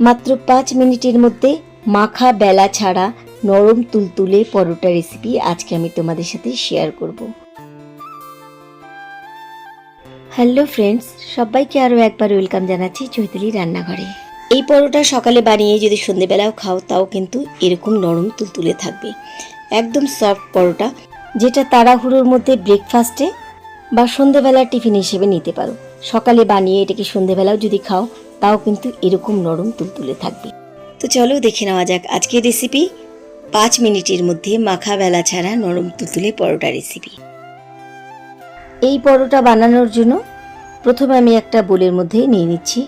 মাত্র পাঁচ মিনিটের মধ্যে মাখা বেলা ছাড়া নরম তুলতুলে পরোটা রেসিপি আজকে আমি তোমাদের সাথে শেয়ার করব। হ্যালো ফ্রেন্ডস সবাইকে আরও একবার ওয়েলকাম জানাচ্ছি চৈতালি রান্নাঘরে। এই পরোটা সকালে বানিয়ে যদি সন্ধেবেলাও খাও, তাও কিন্তু এরকম নরম তুলতুলে থাকবে। একদম সফট পরোটা, যেটা তাড়াহুড়োর মধ্যে ব্রেকফাস্টে বা সন্ধেবেলার টিফিন হিসেবে নিতে পারো। সকালে বানিয়ে এটাকে সন্ধেবেলাও যদি খাও তাও কিন্তু এরকম নরম তুলতুলে থাকবে। তো চলো দেখে নেওয়া যাক আজকের রেসিপি পাঁচ মিনিটের মধ্যে মাখা বেলা ছাড়া নরম তুলতুলে পরোটা রেসিপি এই পরোটা বানানোর জন্য প্রথমে আমি একটা বোলের মধ্যে নিয়ে নিচ্ছি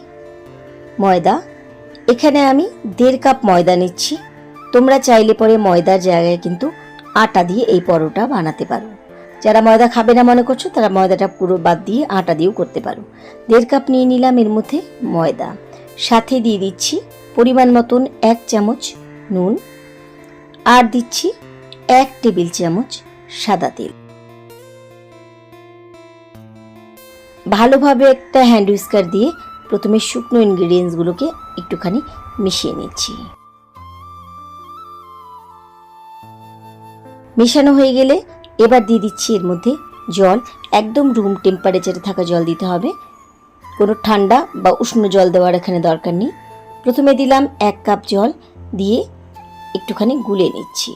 ময়দা। এখানে আমি দেড় কাপ ময়দা নিচ্ছি। তোমরা চাইলে পরে ময়দার জায়গায় কিন্তু আটা দিয়ে এই পরোটা বানাতে পারো। যারা ময়দা খাবে না মনে করছ, তারা ময়দাটা পুরো বাদ দিয়ে আটা দিয়েও করতে পারো। দেড় কাপ নিয়ে নিলাম এর মধ্যে ময়দা। সাথে দিয়ে দিচ্ছি পরিমাণ মতন এক চামচ নুন। আর দিচ্ছি এক টেবিল চামচ সাদা তেল। ভালোভাবে একটা হ্যান্ড উইস্কার দিয়ে প্রথমে শুকনো ইনগ্রিডিয়েন্টসগুলোকে একটুখানি মিশিয়ে নিচ্ছি। মেশানো হয়ে গেলে এবার দিয়ে দিচ্ছি এর মধ্যে জল। একদম রুম টেম্পারেচারে থাকা জল দিতে হবে। কোনো ঠান্ডা বা উষ্ণ জল দেওয়ার এখানে দরকার নেই। প্রথমে দিলাম এক কাপ জল, দিয়ে একটুখানি গুলে নিচ্ছি।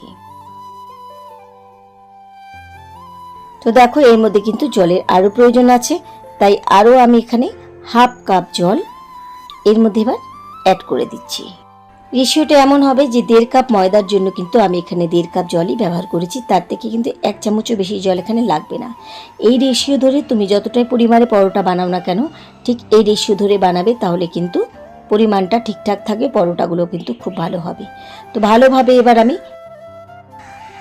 তো দেখো, এর মধ্যে কিন্তু জলের আরও প্রয়োজন আছে। তাই আরও আমি এখানে হাফ কাপ জল এর মধ্যে এবার অ্যাড করে দিচ্ছি। রেশিওটা এমন হবে যে দেড় কাপ ময়দার জন্য কিন্তু আমি এখানে দেড় কাপ জলই ব্যবহার করেছি, তার থেকে কিন্তু এক চামচও বেশি জল এখানে লাগবে না। এই রেশিও ধরে তুমি যতটাই পরিমাণে পরোটা বানাও না কেন, ঠিক এই রেশিও ধরে বানাবে তাহলে কিন্তু পরিমাণটা ঠিকঠাক থাকবে, পরোটাগুলো কিন্তু খুব ভালো হবে। তো ভালোভাবে এবার আমি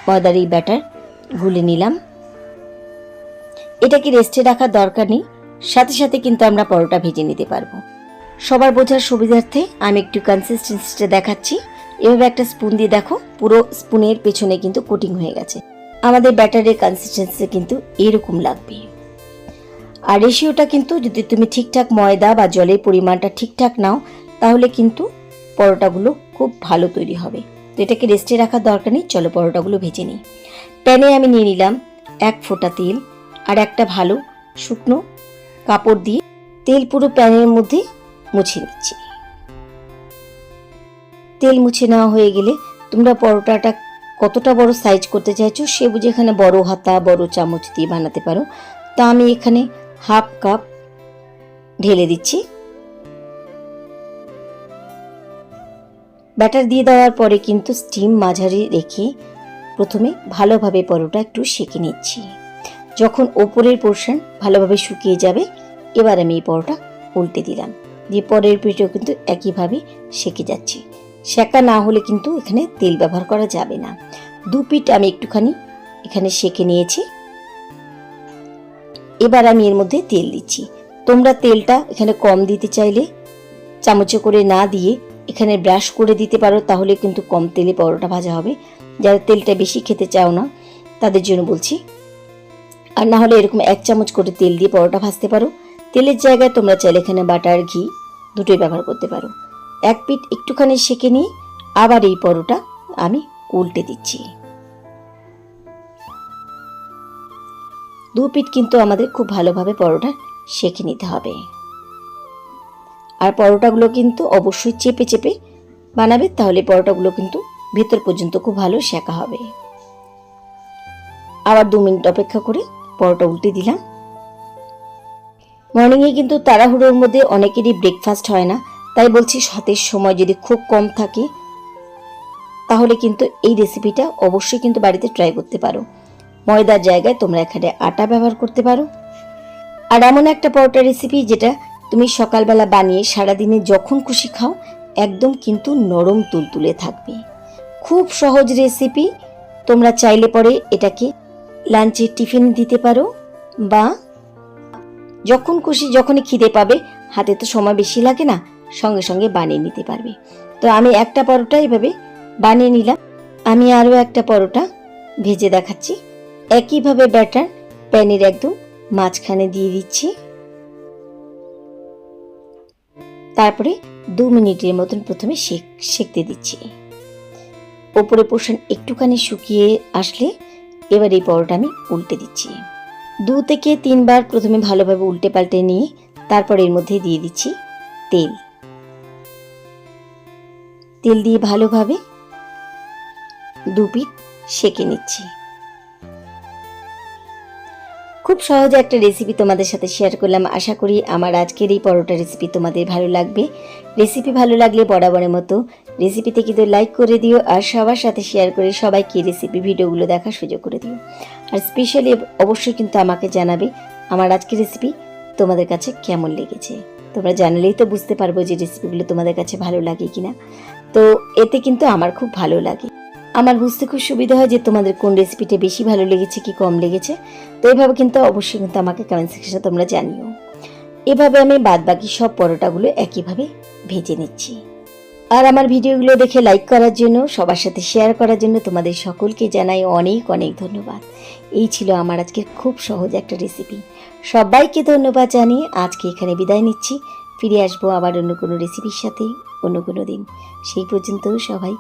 ময়দার এই ব্যাটার গুলে নিলাম। এটাকে রেস্টে রাখার দরকার নেই, সাথে সাথে কিন্তু আমরা পরোটা ভেজে নিতে পারব। সবার বোঝার সুবিধার্থে আমি একটু কনসিস্টেন্সিটা দেখাচ্ছি। এভাবে একটা স্পুন দিয়ে দেখো, পুরো স্পুনের পেছনে কিন্তু কোটিং হয়ে গেছে। আমাদের ব্যাটারের কনসিস্টেন্সি কিন্তু এরকম লাগবে। আর রেশিওটা কিন্তু যদি তুমি ঠিকঠাক ময়দা বা জলের পরিমাণটা ঠিকঠাক নাও, তাহলে কিন্তু পরোটাগুলো খুব ভালো তৈরি হবে। তো এটাকে রেস্টে রাখার দরকার নেই, চলো পরোটাগুলো ভেজে নিই। প্যানে আমি নিয়ে নিলাম এক ফোঁটা তেল আর একটা ভালো শুকনো কাপড় দিয়ে তেল পুরো প্যানের মধ্যে মুছে নিচ্ছি। তেল মুছে নেওয়া হয়ে গেলে তোমরা পরোটাটা কতটা বড় সাইজ করতে চাইছো সে বুঝে এখানে বড় হাতা, বড় চামচ দিয়ে বানাতে পারো। তা আমি এখানে হাফ কাপ ঢেলে দিচ্ছি। ব্যাটার দিয়ে দেওয়ার পরে কিন্তু স্টিম মাঝারি রেখে প্রথমে ভালোভাবে পরোটা একটু সেঁকে নিচ্ছি। যখন ওপরের পোর্শন ভালোভাবে শুকিয়ে যাবে, এবার আমি এই পরোটা উল্টে দিলাম। দিয়ে পরের পিঠেও কিন্তু একইভাবে সেঁকে যাচ্ছে। সেঁকা না হলে কিন্তু এখানে তেল ব্যবহার করা যাবে না। দু পিঠ আমি একটুখানি এখানে সেঁকে নিয়েছি। এবার আমি এর মধ্যে তেল দিচ্ছি। তোমরা তেলটা এখানে কম দিতে চাইলে, চামচে করে না দিয়ে এখানে ব্রাশ করে দিতে পারো, তাহলে কিন্তু কম তেলে পরোটা ভাজা হবে। যারা তেলটা বেশি খেতে চাও না, তাদের জন্য বলছি, আর না হলে এরকম এক চামচ করে তেল দিয়ে পরোটা ভাজতে পারো। তেলের জায়গায় তোমরা চাইলে এখানে বাটার ঘি দুটোই ব্যবহার করতে পারো। এক পিঠ একটুখানি সেঁকে নিয়ে আবার এই পরোটা আমি উল্টে দিচ্ছি। দু পিঠ কিন্তু আমাদের খুব ভালোভাবে পরোটা সেঁকে নিতে হবে। আর পরোটাগুলো কিন্তু অবশ্যই চেপে চেপে বানাবে, তাহলে পরোটাগুলো কিন্তু ভেতর পর্যন্ত খুব ভালো শেখা হবে। আবার দু মিনিট অপেক্ষা করে পরোটা উল্টে দিলাম। মর্নিংয়ে কিন্তু তাড়াহুড়োর মধ্যে অনেকেরই ব্রেকফাস্ট হয় না। তাই বলছি হাতের সময় যদি খুব কম থাকে, তাহলে কিন্তু এই রেসিপিটা অবশ্যই কিন্তু বাড়িতে ট্রাই করতে পারো। ময়দার জায়গায় তোমরা এখানে আটা ব্যবহার করতে পারো। আর এমন একটা পরোটা রেসিপি যেটা তুমি সকালবেলা বানিয়ে সারাদিনে যখন খুশি খাও, একদম কিন্তু নরম তুলতুলে থাকবে। খুব সহজ রেসিপি তোমরা চাইলে পরে এটাকে লাঞ্চের টিফিন দিতে পারো বা যখন খুশি যখনই খিদে পাবে, হাতে তো সময় বেশি লাগে না, সঙ্গে সঙ্গে বানিয়ে নিতে পারবে। তো আমি একটা পরোটা এভাবে বানিয়ে নিলাম। আমি আরও একটা পরোটা ভেজে দেখাচ্ছি। একইভাবে ব্যাটার প্যানের একদম মাঝখানে দিয়ে দিচ্ছি। তারপরে দু মিনিটের মতন প্রথমে সেক সেকতে দিচ্ছি। ওপরে পোষণ একটুখানি শুকিয়ে আসলে এবার এই পরোটা আমি উল্টে দিচ্ছি। দু থেকে তিনবার প্রথমে ভালোভাবে উল্টে পাল্টে নিয়ে তারপর এর মধ্যে দিয়ে দিচ্ছি তেল। তেল দিয়ে ভালোভাবে দু পিঠ সেঁকে নিচ্ছি। খুব সহজে একটা রেসিপি তোমাদের সাথে শেয়ার করলাম। আশা করি আমার আজকের এই পরোটা রেসিপি তোমাদের ভালো লাগবে। রেসিপি ভালো লাগলে বরাবরের মতো রেসিপিতে কিন্তু লাইক করে দিও আর সবার সাথে শেয়ার করে সবাইকে রেসিপি ভিডিওগুলো দেখার সুযোগ করে দিও। আর স্পেশালি অবশ্যই কিন্তু আমাকে জানাবে আমার আজকের রেসিপি তোমাদের কাছে কেমন লেগেছে। তোমরা জানালেই তো বুঝতে পারব যে রেসিপিগুলো তোমাদের কাছে ভালো লাগে কিনা। তো এতে কিন্তু আমার খুব ভালো লাগে। আমার বুঝতে খুব সুবিধা হয় যে তোমাদের কোন রেসিপিটা বেশি ভালো লেগেছে, কি কম লেগেছে। তো এইভাবে কিন্তু অবশ্যই কিন্তু আমাকে কমেন্ট সেকশনে তোমরা জানিও। এভাবে আমি বাদ বাকি সব পরোটাগুলো একইভাবে ভেজে নিচ্ছি। আর আমার ভিডিওগুলো দেখে লাইক করার জন্য, সবার সাথে শেয়ার করার জন্য তোমাদের সকলকে জানাই অনেক অনেক ধন্যবাদ। এই ছিল আমার আজকের খুব সহজ একটা রেসিপি সবাইকে ধন্যবাদ জানিয়ে আজকে এখানে বিদায় নিচ্ছি। ফিরে আসব আবার অন্য কোনো রেসিপির সাথে অন্য কোনো দিন। সেই পর্যন্ত সবাই